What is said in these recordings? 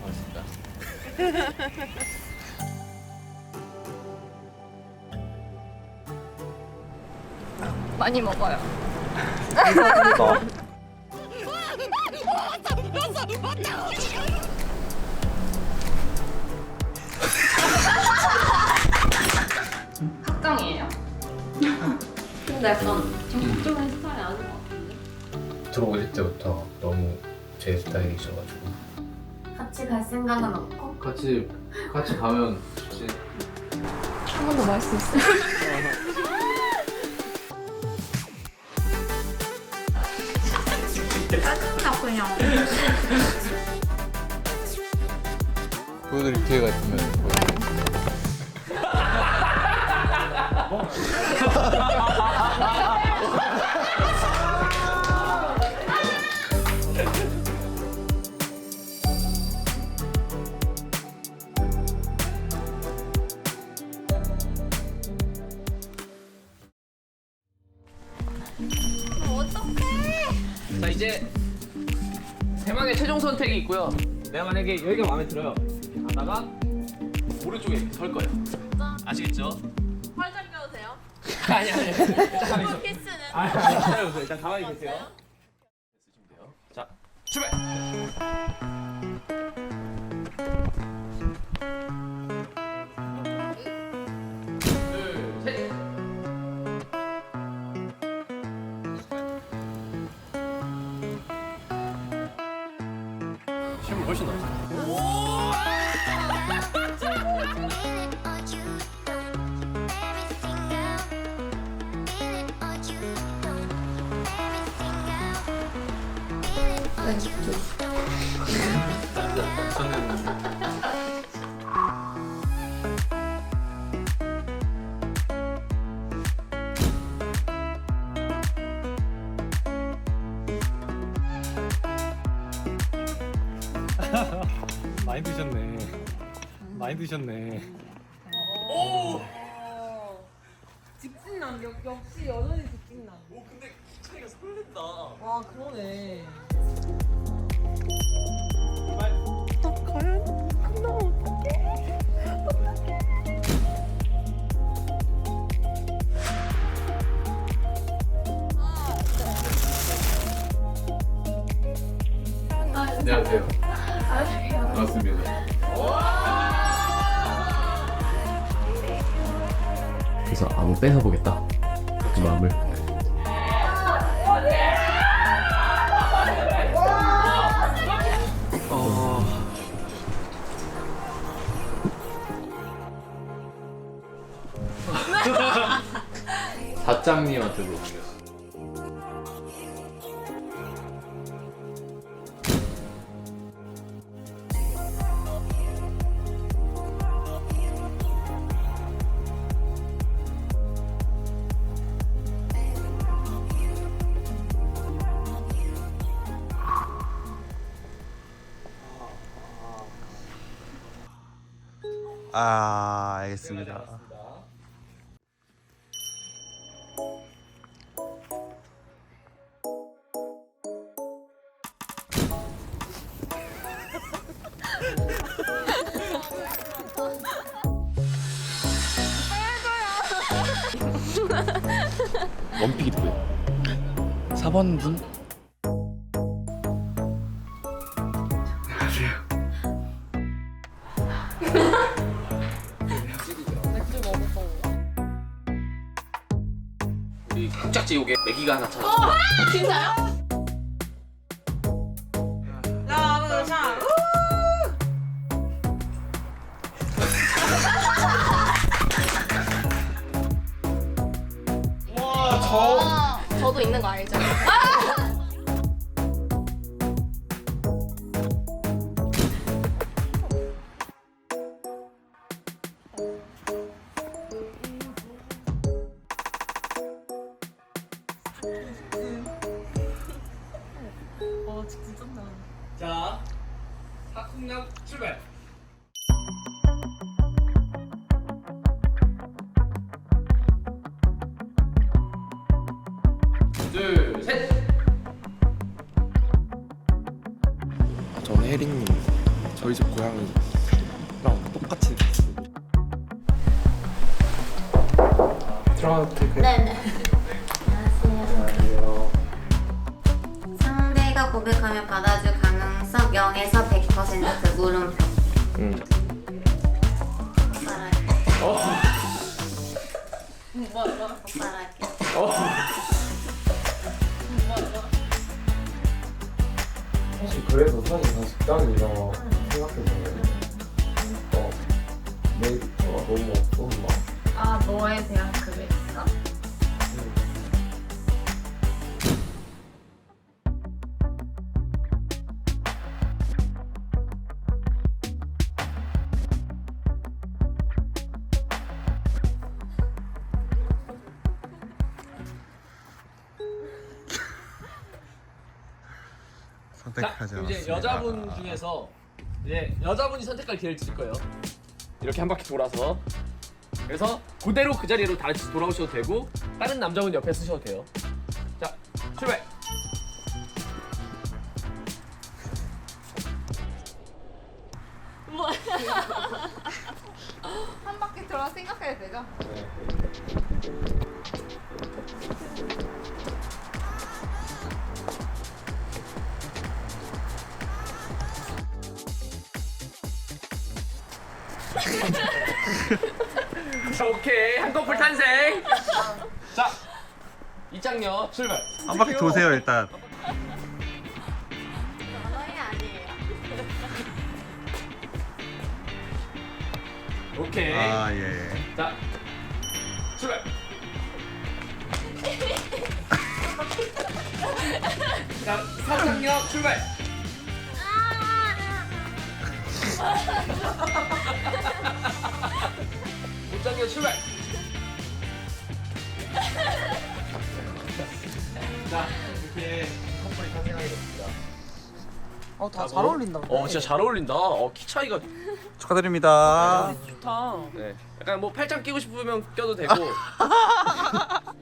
고맙습니다. 많이 먹어요. 학장이에요? 근데 약간 적극적인 스타일이 아닌 것 같은데? 들어오실 때부터 너무 제 스타일이셔가지고 같이 갈 생각은 없고 같이 같이 가면 좋지. 한 번더 마실 수 있어요? 짜증나 그냥 보여드릴 기회가 있으면 자 이제 대망의 최종 선택이 있고요. 내가 만약에 여기가 마음에 들어요. 이렇게 가다가 오른쪽에 이렇게 설 거예요. 아시겠죠? 활짝 껴도 돼요? 아니 아니. 있어. 키스는 아니 기다려보세요. 일단 가만히 계세요. 많이 드셨네. 많이 드셨네. 직진남 역, 역시 여전히 직진남. 오 근데 차이가 설렌다. 와 그러네. 안녕하세요. 반갑습니다. 그래서 아무 뺏어보겠다 그 마음을 사장님한테도 옮겼어. 아 알겠습니다. 원픽이 누구야? 4번 분? 국작지 요게 메기가 하나 찾았어. 진짜요? 야, 자, 아, 저도 있는 거 알죠? 어 직진 쩐다. 자 사쿵남 출발. 둘 셋. 혜린님 저희 집 고양이랑 똑같이 들어가도 될까요? 네네. 고백하면 받아줄 가능성 0에서 100% 물음표. 응. 오빠랄게. 어. 오빠랄게. 어. 사실 그래도 사실 다 직장이라 생각해보면 어 메리트가 너무 없었나 아 너에 대한 그게 있어? 선택하지 그럼 이제 않았습니다. 여자분 중에서 이제 여자분이 선택할 기회를 드릴 거예요. 이렇게 한 바퀴 돌아서 그래서 그대로 그 자리로 다시 돌아오셔도 되고 다른 남자분 옆에 쓰셔도 돼요. 자, 출발. 한 바퀴 돌아 생각해야 되죠? 자, 오케이 한 커플 탄생. 자, 이장녀 출발. 한 바퀴 도세요 일단. 아니에요. 오케이. 아 예. 자, 출발. 자, 사장녀 출발. 옷장녀 출발. 자, 이렇게 커플이 탄생하게 됐습니다. 어다 잘 어울린다. 어, 진짜 잘 어울린다. 어, 키 차이가 축하드립니다. 좋다. 네. 약간 뭐 팔짱 끼고 싶으면 껴도 되고.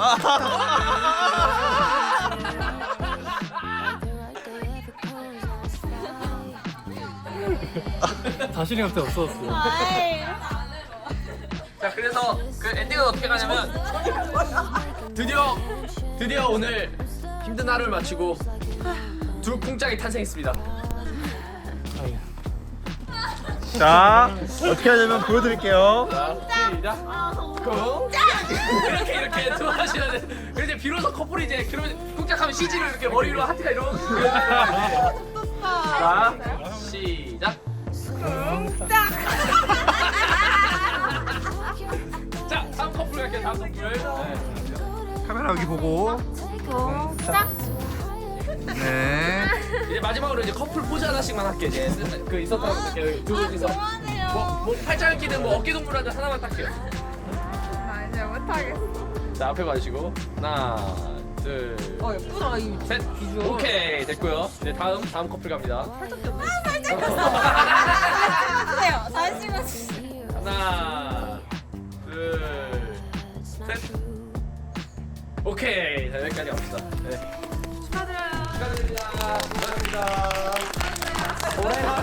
자신이 갑자기 없어졌어. 자 그래서 그 엔딩은 어떻게 가냐면 드디어 드디어 오늘 힘든 하루를 마치고 두 쿵짝이 탄생했습니다. 자 어떻게 하냐면 보여드릴게요. 자 시작. 이렇게 이렇게 두 하시면 돼. 이제 비로소 커플이 이제 그러면 쿵짝하면 CG로 이렇게 머리로 하트가 이렇게. 자 시작. 자 다음 커플 갈게요. 다음 커플. 네. 카메라 여기 보고. 네. 이제 마지막으로 이제 커플 포즈 하나씩만 할게 이제 쓰- 그 있었다고 이렇게 두 분이서 뭐, 뭐 팔짱을 끼든 뭐 어깨 동무라든 하나만 딱게요 나 이제 못하겠어. 자 앞에 봐주시고 하나 둘셋 어 예쁘다 이 비주얼. 오케이 됐고요. 이제 다음 다음 커플 갑니다. 주세요. 다시만 주세요. 하나 둘 셋. 오케이 자 여기까지 갑시다. 네. 축하드려요. 축하드립니다. 축하드립니다. 오래가세요